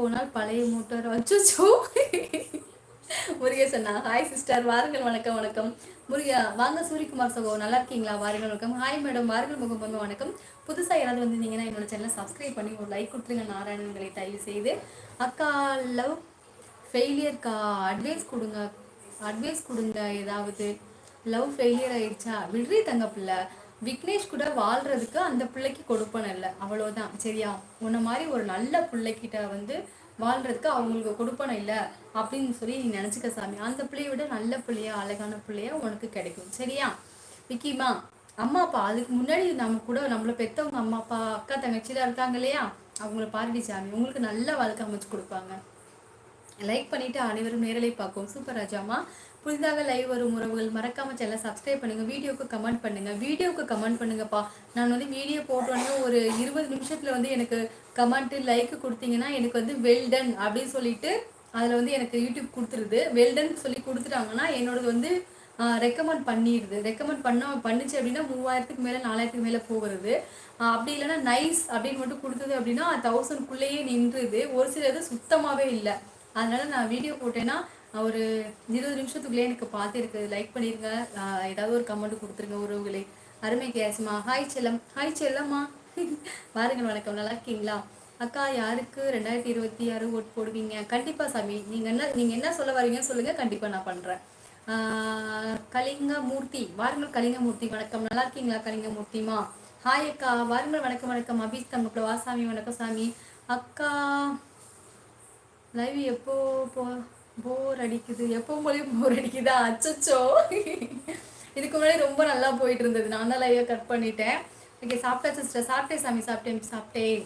போனால் பழைய மோட்டார் அச்சோ சொன்னா ஹாய் சிஸ்டர் வாருங்கள். வணக்கம் வணக்கம். முருகா வாங்க சூரியகுமார் சகோ. நல்லா இருக்கீங்களா? வாருங்கள் வணக்கம். ஹாய் மேடம் வாருங்கள் முகம் பொங்க. வணக்கம். புதுசாக யாராவது வந்திருந்தீங்கன்னா என்னோட சேனலை சப்ஸ்கிரைப் பண்ணி ஒரு லைக் கொடுத்துருங்க. நாராயணன்களை தயவு செய்து. அக்கா லவ் ஃபெயிலியர்க்கா அட்வைஸ் கொடுங்க. அட்வைஸ் கொடுங்க. ஏதாவது. லவ் ஃபெயிலியர் ஆயிடுச்சா? விடுறி தங்க பிள்ளை. விக்னேஷ் கூட வாழ்றதுக்கு அந்த பிள்ளைக்கு கொடுப்பனும் இல்லை. அவ்வளோதான் சரியா? உன்ன மாதிரி ஒரு நல்ல பிள்ளைக்கிட்ட வந்து வாழ்றதுக்கு அவங்களுக்கு கொடுப்பன இல்லை அப்படின்னு சொல்லி நீ நினச்சிக்க சாமி. அந்த பிள்ளைய விட நல்ல பிள்ளையா அழகான பிள்ளையா உனக்கு கிடைக்கும். சரியா? விக்கிமா அம்மா அப்பா அதுக்கு முன்னாடி நம்ம கூட நம்மளை பெற்றவங்க அம்மா அப்பா அக்கா தங்கச்சிலாம் இருக்காங்க இல்லையா? அவங்கள பாரடி சாமி. உங்களுக்கு நல்ல வாழ்க்கை அமைச்சு கொடுப்பாங்க. லைக் பண்ணிவிட்டு அனைவரும் நேரலை பார்க்கும் சூப்பர் ராஜாமா. புதிதாக லைவ் வரும் உறவுகள் மறக்காமல் சேனல் சப்ஸ்கிரைப் பண்ணுங்க. வீடியோக்கு கமெண்ட் பண்ணுங்க. வீடியோக்கு கமெண்ட் பண்ணுங்கப்பா. நான் வந்து வீடியோ போட்டோன்னே ஒரு இருபது நிமிஷத்தில் வந்து எனக்கு கமெண்ட்டு லைக்கு கொடுத்தீங்கன்னா எனக்கு வந்து வெல்டன் அப்படின்னு சொல்லிட்டு அதில் வந்து எனக்கு யூடியூப் கொடுத்துருது. வெல்டன் சொல்லி கொடுத்துட்டாங்கன்னா என்னோடது வந்து ரெக்கமெண்ட் பண்ணிடுது. ரெக்கமெண்ட் பண்ண பண்ணுச்சு அப்படின்னா மூவாயிரத்துக்கு மேலே நாலாயிரத்துக்கு மேலே போகிறது. அப்படி இல்லைன்னா நைஸ் அப்படின்னு மட்டும் கொடுத்தது அப்படின்னா தௌசண்ட்குள்ளேயே நின்றுது. ஒரு சிலது சுத்தமாகவே இல்லை. அதனால் நான் வீடியோ போட்டேன்னா ஒரு இருபது நிமிஷத்துக்குள்ளே எனக்கு பார்த்துருக்கு லைக் பண்ணிடுங்க ஏதாவது ஒரு கமெண்ட் கொடுத்துருங்க உறவுகளே. அருமை கேஸ்மா ஹாய் செல்லம். ஹாய் செல்லம்மா. பாருங்கள் வணக்கம். நல்லா இருக்கீங்களா? அக்கா யாருக்கு ரெண்டாயிரத்தி இருபத்தி ஆறு ஓட் போடுவீங்க? கண்டிப்பாக சாமி. நீங்கள் என்ன நீங்கள் என்ன சொல்ல வரீங்கன்னு சொல்லுங்கள் கண்டிப்பாக நான் பண்ணுறேன் கலிங்க மூர்த்தி வாருங்கள் கலிங்க மூர்த்தி வணக்கம். நல்லா இருக்கீங்களா கலிங்க மூர்த்திமா ஹாய் அக்கா. வாருங்கள் வணக்கம் வணக்கம். அபிஷ் வா வாசாமி வணக்கம் சாமி. அக்கா லைவ் எப்போ போ போர் அடிக்குது? எப்போ போலையும் போர் அடிக்குதா? அச்சச்சோ. இதுக்கு முன்னாடி ரொம்ப நல்லா போயிட்டு இருந்தது. நான் தான் லைவை கட் பண்ணிட்டேன். ஓகே சாப்பிட்டா சிஸ்டர்? சாப்பிட்டேன் சாமி சாப்பிட்டேன் சாப்பிட்டேன்.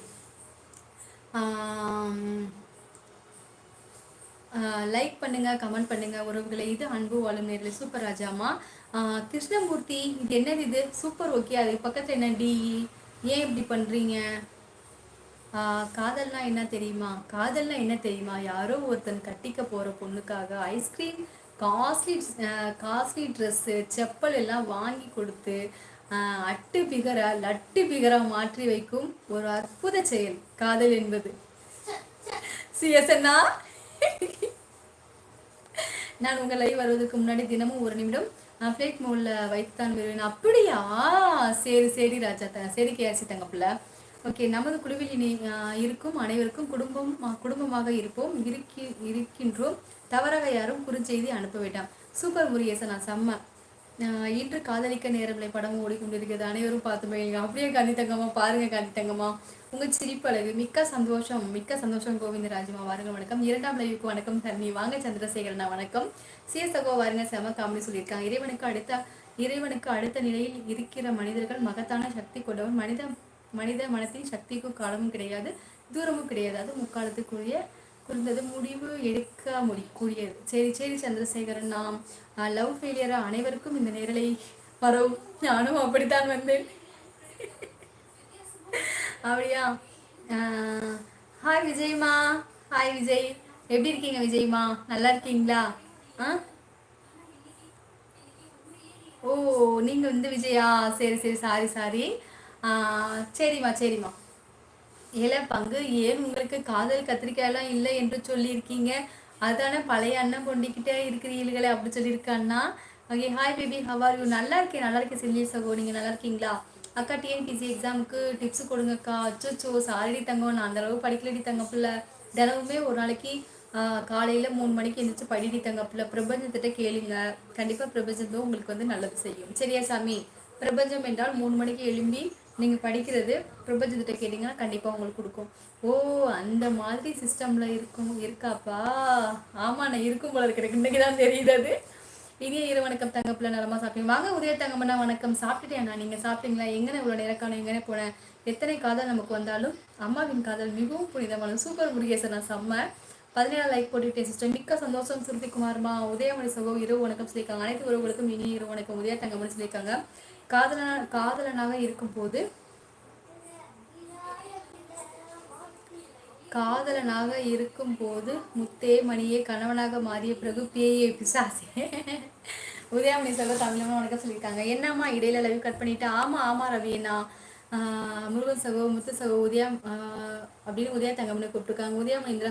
லைக் பண்ணுங்க கமெண்ட் பண்ணுங்க. உறவுகளை இது அன்பு வாழும் நேரில். சூப்பர் ராஜாமா கிருஷ்ணமூர்த்தி இது என்னது இது? சூப்பர் ஓகே அது பக்கத்தில் என்ன? டி ஏன் இப்படி பண்ணுறீங்க காதல்னா என்ன தெரியுமா? காதல்னா என்ன தெரியுமா? யாரோ ஒருத்தன் கட்டிக்க போகிற பொண்ணுக்காக ice cream costly costly dress chappal எல்லாம் வாங்கி கொடுத்து அட்டு பிகரா லட்டு பிகரா மாற்றி வைக்கும் ஒரு அற்புத செயல் காதல் என்பது. சிஎஸ்என்னா நான் உங்களை வருவதற்கு முன்னாடி தினமும் ஒரு நிமிடம் ஃபிளேட் மோடில் வைத்துத்தான் வருவேன். அப்படியா? சரி சரி ராஜா த சரி கேசி தங்கப்பில்ல ஓகே நமது குழுவில் இருக்கும் அனைவருக்கும் குடும்பம் குடும்பமாக இருப்போம். இருக்கி இருக்கின்றோம். தவறாக யாரும் குறுஞ்செய்தி அனுப்ப வேண்டாம். சூப்பர் முருகேசனா செம்ம. இன்று காதலிக்க நேரங்களை படம் ஓடிக்கொண்டிருக்கிறது. அனைவரும் பார்த்து போயிருங்க அப்படியே காந்தி தங்கம்மா பாருங்க காந்தி தங்கம்மா. உங்க சிரிப்பழகு மிக்க சந்தோஷம் மிக்க சந்தோஷம். கோவிந்தராஜுமா வாருங்க வணக்கம். இரண்டாம் லைவுக்கு வணக்கம் தண்ணி வாங்க சந்திரசேகரனா வணக்கம். சிஎஸ்தகோ வாருங்க செம காமெடி சொல்லியிருக்காங்க. இறைவனுக்கு அடுத்த இறைவனுக்கு அடுத்த நிலையில் இருக்கிற மனிதர்கள் மகத்தான சக்தி கொண்டவன். மனித மனித மனத்தின் சக்திக்கும் காலமும் கிடையாது தூரமும் கிடையாது. அது முக்காலத்துக்குரிய குறைந்தது முடிவு எடுக்க முடி கூடியது சரி சரி சந்திரசேகரன் நாம் லவ் ஃபெயிலியரா அனைவருக்கும் இந்த நேரலை வரும். நானும் அப்படித்தான் வந்தேன். அப்படியா? ஹாய் விஜய்மா. ஹாய் விஜய். எப்படி இருக்கீங்க விஜய்மா? நல்லா இருக்கீங்களா? ஆ ஓ நீங்கள் வந்து விஜயா? சரி சரி சாரி சாரி சரிம்மா சரிம்மா. ஏல பங்கு ஏன் உங்களுக்கு காதல் கத்திரிக்காயெல்லாம் இல்லை என்று சொல்லியிருக்கீங்க? அதானே பழைய அண்ணன் கொண்டிக்கிட்டே இருக்கிறீர்களே அப்படி சொல்லியிருக்கண்ணா okay hi baby how are you நல்லா இருக்கேன் நல்லா இருக்கேன் சில்லிய சகோ நீங்கள் நல்லா இருக்கீங்களா? அக்கா டிஎன்பிசி எக்ஸாமுக்கு டிப்ஸ் கொடுங்கக்கா. அச்சோ சாரிடி தங்கம் நான் அந்தளவு படிக்கலடி தங்க பிள்ளை தினமுமே ஒரு நாளைக்கு காலையில் மூணு மணிக்கு எழுந்திரிச்சு படிடி தங்க பிள்ளை பிரபஞ்சத்திட்ட கேளுங்க. கண்டிப்பாக பிரபஞ்சத்தும் உங்களுக்கு வந்து நல்லது செய்யும். சரியா சாமி? பிரபஞ்சம் என்றால் மூணு மணிக்கு எழும்பி நீங்கள் படிக்கிறது பிரபஞ்சத்திட்ட கேட்டிங்கன்னா கண்டிப்பாக உங்களுக்கு கொடுக்கும். ஓ அந்த மாதிரி சிஸ்டமில் இருக்கும் இருக்காப்பா. ஆமாம் நான் இருக்கும் போல இருக்கிற இன்றைக்கி தான் தெரியுது அது. இனிய இரு வணக்கம் தங்கப்பில் நலமாக சாப்பிட்டீங்க. வாங்க உதய தங்கம்னா வணக்கம். சாப்பிட்டுட்டேன் நீங்கள் சாப்பிட்டீங்களா? எங்கே இவ்வளோ நேரக்கான எங்கே போனேன் எத்தனை காதல் நமக்கு வந்தாலும் அம்மாவின் காதல் மிகவும் புனிதமான சூப்பர் முருகேசன் நான் செம்ம. பதினேழு லைக் போட்டுக்கிட்டே சிஸ்டர் மிக்க சந்தோஷம். சுருதிக்குமார்மா உதயமணி சகோ இரவு வணக்கம் சொல்லியிருக்காங்க. அனைத்து உறவுகளுக்கும் இனி இரவு வணக்கம். உதய தங்கமணி சொல்லியிருக்காங்க. காதலனா காதலனாக இருக்கும்போது காதலனாக இருக்கும் போது முத்தே மணியே கணவனாக மாறிய பிறகு பேயே பிசாசே. உதயாமணி சொல்ல தமிழமா வணக்கம் சொல்லியிருக்காங்க. என்னம்மா இடையில லவ் கட் பண்ணிட்டு? ஆமா ஆமா ரவினா முருகன் சகோ முத்து சகோ உதயம் அப்படின்னு உதயா தங்கம்னு கூப்பிட்டுருக்காங்க. உதயம் இந்திரா